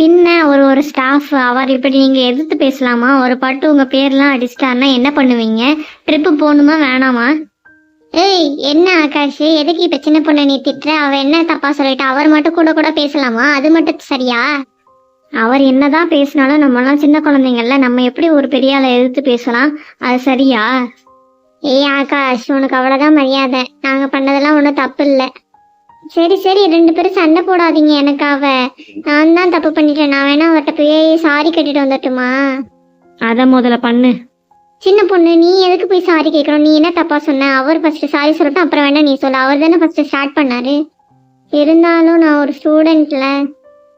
பின்ன ஒரு ஒரு ஸ்டாஃப் அவர் இப்படி நீங்க எதிர்த்து பேசலாமா? ஒரு பாட்டு உங்க பேர்லாம் அடிச்சிட்டாருன்னா என்ன பண்ணுவீங்க? ட்ரிப்பு போகணுமா வேணாமா? ஏய் என்ன ஆகாஷ்? எதுக்கு இப்ப சின்ன பொண்ணை நீ திட்டுற? அவ என்ன தப்பா சொல்லிட்டா? அவர் மட்டும் கூட கூட பேசலாமா? அது மட்டும் சரியா? அவர் என்னதான் பேசினாலும் நம்மலாம் சின்ன குழந்தைங்கள்ல நம்ம எப்படி ஒரு பெரிய ஆளை எதிர்த்து பேசலாம்? அது சரியா? ஏய் ஆகாஷ் உனக்கு அவ்வளவுதான் மரியாதை. நாங்க பண்ணதெல்லாம் ஒன்றும் தப்பு இல்லை. சரி சரி ரெண்டு பேரும் சண்டை போடாதீங்க எனக்காக நான் தான் தப்பு பண்ணிட்டேன். நான் வேணா அவர்கிட்ட போய் சாரி கட்டிட்டு வந்துட்டுமா அத முதல்ல பண்ணு. சின்ன பொண்ணு நீ எதுக்கு போய் சாரி கேட்கணும்? நீ என்ன தப்பா சொன்ன? அவர் ஃபர்ஸ்ட் சாரி சொல்லட்டும் அப்புறம் வேணா நீ சொல்ல. அவர் தானே ஃபர்ஸ்ட் ஸ்டார்ட் பண்ணாரு. இருந்தாலும் நான் ஒரு ஸ்டூடெண்ட்ல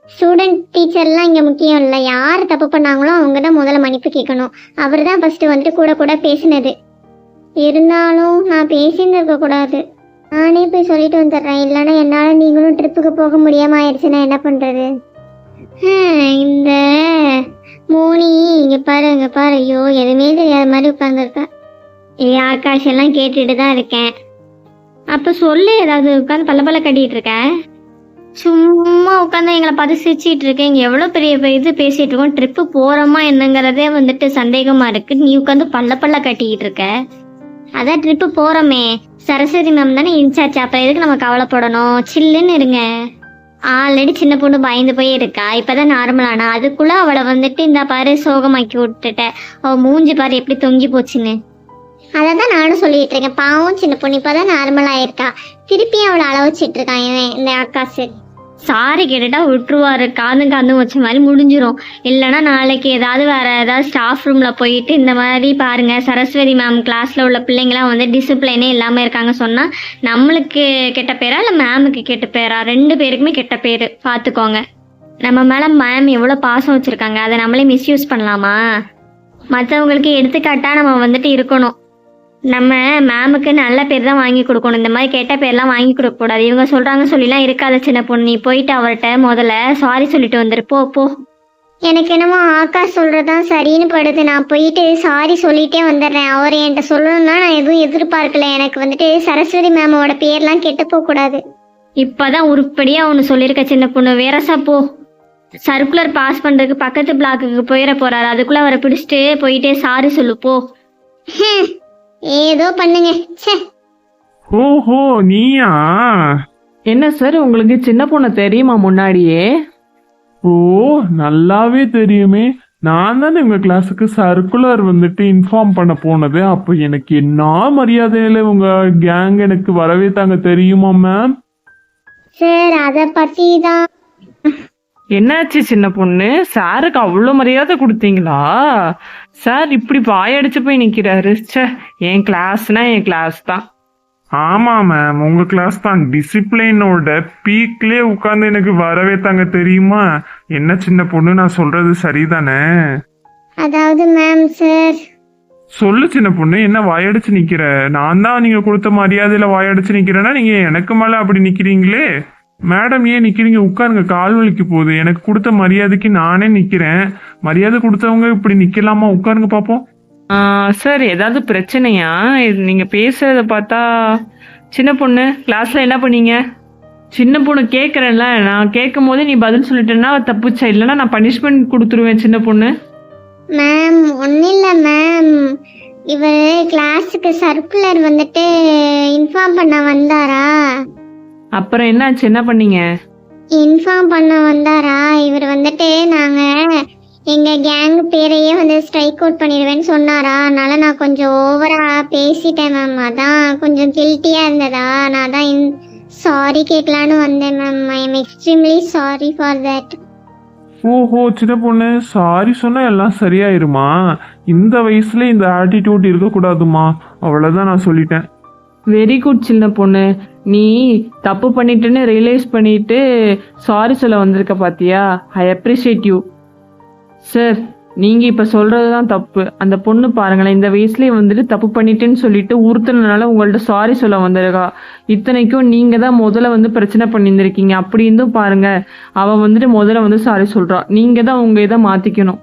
ஸ்டூடெண்ட் டீச்சர்லாம் இங்கே முக்கியம் இல்லை. யார் தப்பு பண்ணாங்களோ அவங்க தான் முதல்ல மன்னிப்பு கேட்கணும். அவர் தான் ஃபர்ஸ்ட் வந்துட்டு கூட கூட பேசினது. இருந்தாலும் நான் பேசியிருந்திருக்க கூடாது நானே போய் சொல்லிட்டு வந்துடுறேன். இல்லைன்னா என்னால் நீங்களும் ட்ரிப்புக்கு போக முடியாமல் ஆயிடுச்சுன்னா என்ன பண்ணுறது இந்த மோனி இங்கே பாரு இங்கே பாரு. ஐயோ எதுவுமே தெரியாத மாதிரி உட்காந்துருக்கா ஏ ஆகாஷ் எல்லாம் கேட்டுட்டு தான் இருக்கேன். அப்போ சொல்லு ஏதாவது உட்காந்து பல்ல பல்ல கட்டிகிட்டு இருக்க. சும்மா உட்காந்து எங்களை பார்த்து சிரிச்சிட்டு இருக்கேன் இங்கே எவ்வளோ பெரிய இது பேசிட்டு இருக்கோம். ட்ரிப்பு போகிறோமா என்னங்கிறதே வந்துட்டு சந்தேகமாக இருக்கு. நீ உட்காந்து பல்ல பல்ல கட்டிக்கிட்டு இருக்க. அதான் ட்ரிப்பு போறோமே. சரஸ்வதி மேம் தானே இன்சார்ஜ் அப்புறம் எதுக்கு நம்ம கவலைப்படணும்? சில்லுன்னு இருங்க. ஆல்ரெடி சின்ன பொண்ணு பயந்து போய் இருக்கா. இப்பதான் நார்மலானா அதுக்குள்ள அவளை வந்துட்டு இந்த பாரு சோகமாக்கி விட்டுட்ட. அவ மூஞ்சி பாரு எப்படி தொங்கி போச்சுன்னு. அதை தான் நானும் சொல்லிட்டு இருக்கேன். பாவம் சின்ன பொண்ணு இப்பதான் நார்மல் இருக்கா. திருப்பி அவளை அளவச்சிட்டு இருக்கான் இவன் இந்த அக்கா சரி சாரி கேட்டுட்டா விட்டுருவாரு. காதும் காதும் வச்ச மாதிரி முடிஞ்சிடும் இல்லைன்னா நாளைக்கு ஏதாவது வேற ஏதாவது ஸ்டாஃப் ரூம்ல போயிட்டு இந்த மாதிரி பாருங்க சரஸ்வதி மேம் கிளாஸ்ல உள்ள பிள்ளைங்களாம் வந்து டிசிப்ளினே இல்லாம இருக்காங்க சொன்னா நம்மளுக்கு கெட்ட பேரா இல்ல மேமுக்கு கெட்ட பேரா? ரெண்டு பேருக்குமே கெட்ட பேரு. பாத்துக்கோங்க. நம்ம மேல மேம் எவ்வளோ பாசம் வச்சிருக்காங்க அதை நம்மளே மிஸ்யூஸ் பண்ணலாமா? மற்றவங்களுக்கு எடுத்துக்காட்டா நம்ம வந்துட்டு இருக்கணும். நம்ம மேமுக்கு நல்ல பேர் தான் வாங்கி கொடுக்கணும். இந்த மாதிரி கெட்ட பேர்லாம் வாங்கி கொடுக்க கூடாது இவங்க சொல்றாங்க சொல்லிலாம் இருக்காத சின்ன பொண்ணு. நீ போயிட்டு அவர்கிட்ட முதல்ல சாரி சொல்லிட்டு வந்துரு. போ போ. எனக்கு என்னமோ ஆகாஷ் சொல்றதுதான் சரின்னு படுது. நான் போயிட்டு சாரி சொல்லிட்டே வந்துடுறேன். அவர் என்கிட்ட சொல்லணும்னா நான் எதுவும் எதிர்பார்க்கல. எனக்கு வந்துட்டு சரஸ்வதி மேமோட பேர்லாம் கெட்டு போக கூடாது இப்பதான் உருப்படியா ஒன்று சொல்லியிருக்க சின்ன பொண்ணு. வேறசா போ. சர்க்குலர் பாஸ் பண்றதுக்கு பக்கத்து பிளாக்குக்கு போயிட போறாரு. அதுக்குள்ள அவரை பிடிச்சிட்டு போயிட்டே சாரி சொல்லு போ. ஏதோ பண்ணுங்க. ச்சே. ஓஹோ நீயா? என்ன சார் உங்களுக்கு சின்ன பொண்ணு தெரியுமா முன்னாடியே? ஓ நல்லாவே தெரியுமே. நான் தானே உங்க கிளாஸுக்கு சர்க்குலர் வந்துட்டு இன்ஃபார்ம் பண்ண போனது. அப்போ எனக்கு என்ன மரியாதையில உங்க கேங் எனக்கு வரவே தாங்க தெரியுமா மேம் சார் அதை பத்தி தான் என்னாச்சு சின்ன பொண்ணு? சாருக்கு அவ்வளோ மரியாதை கொடுத்தீங்களா? சார் இப்படி பாயடிச்சு போய் நிக்கிறாரு. ச்சே என் கிளாஸ்னா என் கிளாஸ் தான். ஆமா மேம் உங்க கிளாஸ் தான். டிசிப்ளினோட பீக்லயே உட்கார்ந்து எனக்கு வரவே தாங்க தெரியுமா? என்ன சின்ன பொண்ணு நான் சொல்றது சரிதானே? அதாவது மேம் சார் சொல்லு சின்ன பொண்ணு. என்ன வாயடிச்சு நிக்கிற? நான் தான் நீங்க கொடுத்த மரியாதையில வாயடிச்சு நிக்கிறேன்னா நீங்க எனக்கு மேல அப்படி நிக்கிறீங்களே? மேடம் ஏன் நிக்கிறீங்க? உட்காருங்க. கால் வலிக்கு போகுது. எனக்கு கொடுத்த மரியாதைக்கு நானே நிக்கிறேன். மரியாதை கொடுத்தவங்க இப்படி நிக்கலாமா? உட்காருங்க பாப்போம். ஆ, சார் ஏதாவது பிரச்சனையா? இது நீங்க பேசுறத பார்த்தா சின்ன பொண்ணு கிளாஸ்ல என்ன பண்ணீங்க? சின்ன பொண்ணு கேட்குறேன்ல நான் கேட்கும் போதே நீ பதில் சொல்லிட்டேன்னா தப்புச்சா? இல்லைன்னா நான் பனிஷ்மெண்ட் கொடுத்துருவேன் சின்ன பொண்ணு. மேம் ஒன்றும் இல்லை மேம் இவர் கிளாஸுக்கு சர்க்குலர் வந்துட்டு இன்ஃபார்ம் பண்ண வந்தாரா? அப்புறம் என்னாச்சு? என்ன பண்ணீங்க? இன்ஃபார்ம் பண்ண வந்தாரா? இவர் வந்துட்டு நாங்கள் எங்கள் கேங் பேரையே வந்து ஸ்ட்ரைக் அவுட் பண்ணிடுவேன்னு சொன்னாரா? அதனால நான் கொஞ்சம் ஓவராக பேசிட்டேன் மேம் அதான் கொஞ்சம் கில்ட்டியாக இருந்ததா? நான் தான் இன் சாரி கேட்கலான்னு வந்தேன் ma'am I am extremely sorry for that ஓஹோ சின்ன பொண்ணு. சாரி சொன்னா எல்லாம் சரியாயிருமா? இந்த வயசுல இந்த ஆட்டிடியூட் இருக்கக்கூடாதுமா? அவ்வளவுதான் நான் சொல்லிட்டேன். வெரி குட் சின்ன பொண்ணு. நீ தப்பு பண்ணிட்டுன்னு ரியலைஸ் பண்ணிட்டு சாரி சொல்ல வந்திருக்க பாத்தியா? ஐ அப்ரிஷியேட் யூ சார் நீங்க இப்ப சொல்றது தான் தப்பு. அந்த பொண்ணு பாருங்களேன் இந்த வயசுலயே வந்துட்டு தப்பு பண்ணிட்டேன்னு சொல்லிட்டு உறுத்துனதுனால உங்கள்ட்ட சாரி சொல்ல வந்திருக்கா. இத்தனைக்கும் நீங்க தான் முதல்ல வந்து பிரச்சனை பண்ணியிருந்திருக்கீங்க. அப்படி இருந்தும் பாருங்க அவ வந்துட்டு முதல்ல வந்து சாரி சொல்றா. நீங்க தான் உங்க இதை மாத்திக்கணும்.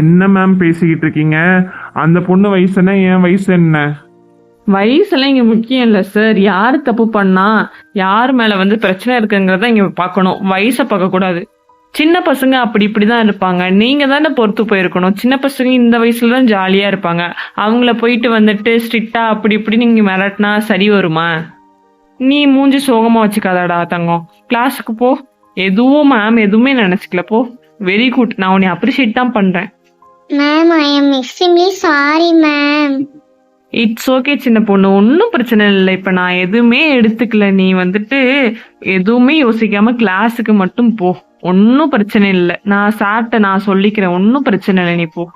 என்ன மேம் பேசிக்கிட்டு இருக்கீங்க? அந்த பொண்ணு வயசுன்னா என் வயசு என்ன? வயசுலாம் இங்க முக்கியம் இல்ல சார் யார் தப்பு பண்ணா யார் மேல வந்து பிரச்சனை இருக்குங்கிறத இங்க பார்க்கணும். வயசை பார்க்க கூடாது. சின்ன பசங்க அப்படி இப்படி தான் இருப்பாங்க. நீங்க தானே பொறுத்து போயிருக்கணும். சின்ன பசங்க இந்த வயசுல தான் ஜாலியா இருப்பாங்க. அவங்கள போயிட்டு வந்துட்டு ஸ்ட்ரிக்டா அப்படி இப்படி நீங்க மிரட்டினா சரி வருமா? நீ மூஞ்சி சோகமா வச்சுக்காதடா தங்கம். கிளாஸுக்கு போ. எதுவும் மேம் எதுவுமே நினைச்சுக்கல. போ. வெரி குட் நான் உன்னை அப்ரிஷியேட் தான் பண்றேன். Ma'am I am extremely sorry ma'am it's okay சின்ன பொண்ணு. ஒன்றும் பிரச்சனை இல்லை. இப்போ நான் எதுவுமே எடுத்துக்கல. நீ வந்துட்டு எதுவுமே யோசிக்காம கிளாஸுக்கு மட்டும் போ. ஒன்றும் பிரச்சனை இல்லை. நான் சாப்பிட்ட நான் சொல்லிக்கிறேன். ஒன்றும் பிரச்சனை இல்லை நீ போ.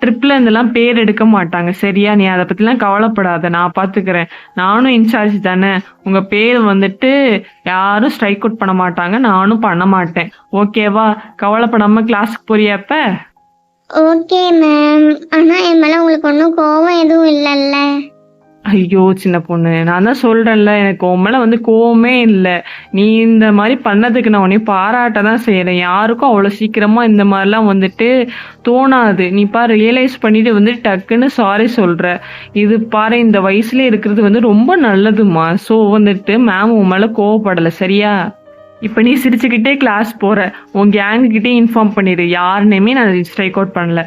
ட்ரிப்பில் இருந்தெல்லாம் பேர் எடுக்க மாட்டாங்க. சரியா? நீ அதை பற்றிலாம் கவலைப்படாத. நான் பார்த்துக்கிறேன் நானும் இன்சார்ஜ் தானே. உங்கள் பேர் வந்துட்டு யாரும் ஸ்ட்ரைக் அவுட் பண்ண மாட்டாங்க. நானும் பண்ண மாட்டேன். ஓகேவா கவலைப்படாமல் கிளாஸுக்கு போறியாப்ப ஓகே மேம் ஆனா என் மேல உங்களுக்கு ஒன்றும் கோவம் எதுவும் இல்லைல்ல. ஐயோ சின்ன பொண்ணு. நான் தான் சொல்றேன்ல எனக்கு உன் மேல வந்து கோவமே இல்லை. நீ இந்த மாதிரி பண்ணதுக்கு நான் உன்னை பாராட்ட தான் செய்யறேன் யாருக்கும் அவ்வளோ சீக்கிரமா இந்த மாதிரிலாம் வந்துட்டு தோணாது. நீ பாரு ரியலைஸ் பண்ணிட்டு வந்து டக்குன்னு சாரி சொல்ற. இது பாரு இந்த வயசுல இருக்கிறது வந்து ரொம்ப நல்லதுமா ஸோ வந்துட்டு மேம் உன் மேல கோவப்படலை சரியா? இப்போ நீ சிரிச்சுக்கிட்டே கிளாஸ் போற. உன் கேங்குக்கிட்டே இன்ஃபார்ம் பண்ணிடு யாருனையுமே நான் ஸ்ட்ரைக் அவுட் பண்ணல.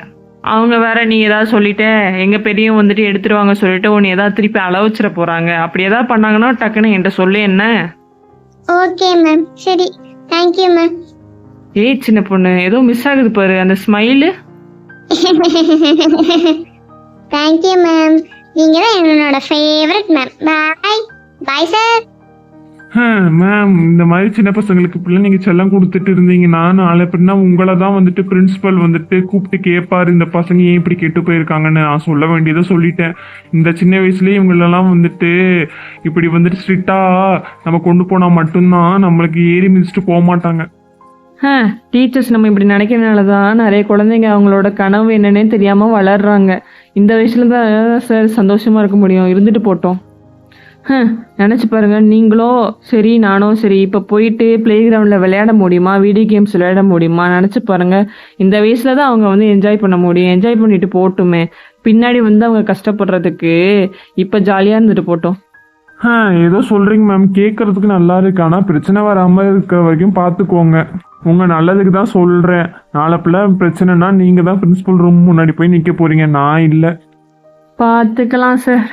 அவங்க வேற நீ ஏதாவது சொல்லிட்ட? எங்க பெரியவங்க வந்துட்டு எடுத்துருவாங்க சொல்லிட்டு உன்னை ஏதாவது திருப்பி அள வச்சிட போறாங்க. அப்படி ஏதாவது பண்ணாங்கன்னா டக்குன்னு என்கிட்ட சொல்லு என்ன? ஓகே மேம் சரி. தேங்க்யூ மேம் ஏய் சின்ன பொண்ணு ஏதோ மிஸ் ஆகுது பாரு. அந்த ஸ்மைலு தேங்க்யூ மேம் நீங்க தான் என்னோட favourite ma'am bye bye sir ma'am இந்த மாதிரி சின்ன பசங்களுக்கு இப்படிலாம் நீங்கள் செல்லம் கொடுத்துட்டு இருந்தீங்கன்னா நாளை எப்படின்னா உங்களை தான் வந்துட்டு பிரின்சிபல் வந்துட்டு கூப்பிட்டு கேட்பாரு இந்த பசங்க ஏன் இப்படி கெட்டு போயிருக்காங்கன்னு நான் சொல்ல வேண்டியதை சொல்லிட்டேன். இந்த சின்ன வயசுலேயே இவங்களெல்லாம் வந்துட்டு இப்படி வந்துட்டு ஸ்ட்ரிக்டாக நம்ம கொண்டு போனால் மட்டும்தான் நம்மளுக்கு ஏறி மிதிச்சுட்டு போக மாட்டாங்க. டீச்சர்ஸ் நம்ம இப்படி நினைக்கிறதுனால தான் நிறைய குழந்தைங்க அவங்களோட கனவு என்னன்னே தெரியாம வளர்றாங்க. இந்த வயசுல தான் சார் சந்தோஷமா இருக்க முடியும். இருந்துட்டு போட்டோம். நினைச்சு பாருங்க. நீங்களும் சரி நானும் சரி இப்போ போயிட்டு பிளே கிரவுண்டில் விளையாட முடியுமா? வீடியோ கேம்ஸ் விளையாட முடியுமா? நினச்சி பாருங்க. இந்த வயசுல தான் அவங்க வந்து என்ஜாய் பண்ண முடியும். என்ஜாய் பண்ணிட்டு போட்டுமே பின்னாடி வந்து அவங்க கஷ்டப்படுறதுக்கு இப்போ ஜாலியாக இருந்துட்டு போட்டோம் ஆ ஏதோ சொல்கிறீங்க மேம் கேட்குறதுக்கு நல்லா இருக்கு. ஆனால் பிரச்சனை வராமல் இருக்கிற வரைக்கும் பார்த்துக்கோங்க உங்கள் நல்லதுக்கு தான் சொல்கிறேன் நாளை பிள்ளை பிரச்சனைனா நீங்கள் தான் பிரின்சிபல் ரூம் முன்னாடி போய் நிற்க போகிறீங்க நான் இல்லை. பார்த்துக்கலாம் சார்